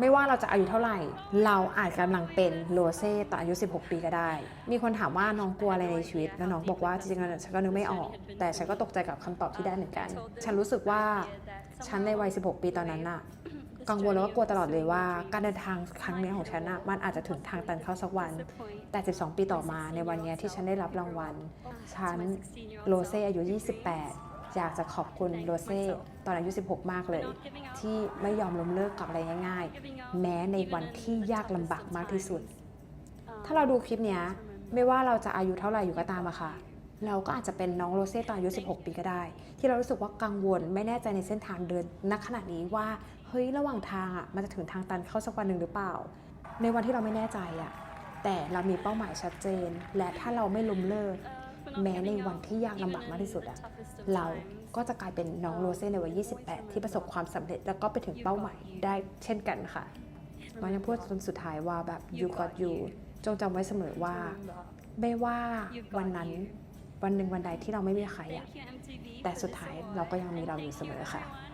ไม่ว่าเราจะอายุเท่าไหร่ เราอาจกำลังเป็นโรเซ่ตอนอายุ 16 ปีก็ได้ มีคนถามว่าน้องกลัวอะไรในชีวิต แล้วน้องบอกว่าจริงๆแล้วฉันก็นึกไม่ออก แต่ฉันก็ตกใจกับคำตอบที่ได้เหมือนกัน ฉันรู้สึกว่าฉันในวัย 16 ปีตอนนั้นน่ะ กังวลแล้วก็กลัวตลอดเลยว่า การเดินทางครั้งนี้ของฉันน่ะมันอาจจะถึงทางตันเข้าสักวัน แต่ 12 ปีต่อมาในวันนี้ที่ฉันได้รับรางวัล ฉันโรเซ่อายุ 28 อยากจะขอบคุณโรเซ่ตอนอายุ 16 มากเลย ที่ไม่ยอมล้มเลิกกับอะไรง่ายๆ แม้ในวันที่ยากลำบากมากที่สุด ถ้าเราดูคลิปเนี้ยไม่ว่าเราจะอายุเท่าไหร่อยู่ก็ตามอะค่ะ เราก็อาจจะเป็นน้องโรเซ่ตอนอายุ 16 ปีก็ได้ ที่เรารู้สึกว่ากังวลไม่แน่ใจในเส้นทางเดินณขณะนี้ว่าเฮ้ยระหว่างทางอะมันจะถึงทางตันเข้าสักวันหนึ่งหรือเปล่า ในวันที่เราไม่แน่ใจอะแต่เรามีเป้าหมายชัดเจน และถ้าเราไม่ล้มเลิก แม้ในวันที่ยากลำบากมากที่สุดอะเราก็จะกลายเป็นน้องโรเซ่ในวัย 28 ที่ประสบความสำเร็จแล้วก็ไปถึงเป้าหมายได้เช่นกันค่ะมันยังพูดจนสุดท้ายว่าแบบ you got you จงจำไว้เสมอว่า ไม่ว่าวันนั้นวันหนึ่งวันใดที่เราไม่มีใครอะแต่สุดท้ายเราก็ยังมีเราอยู่เสมอค่ะค่ะ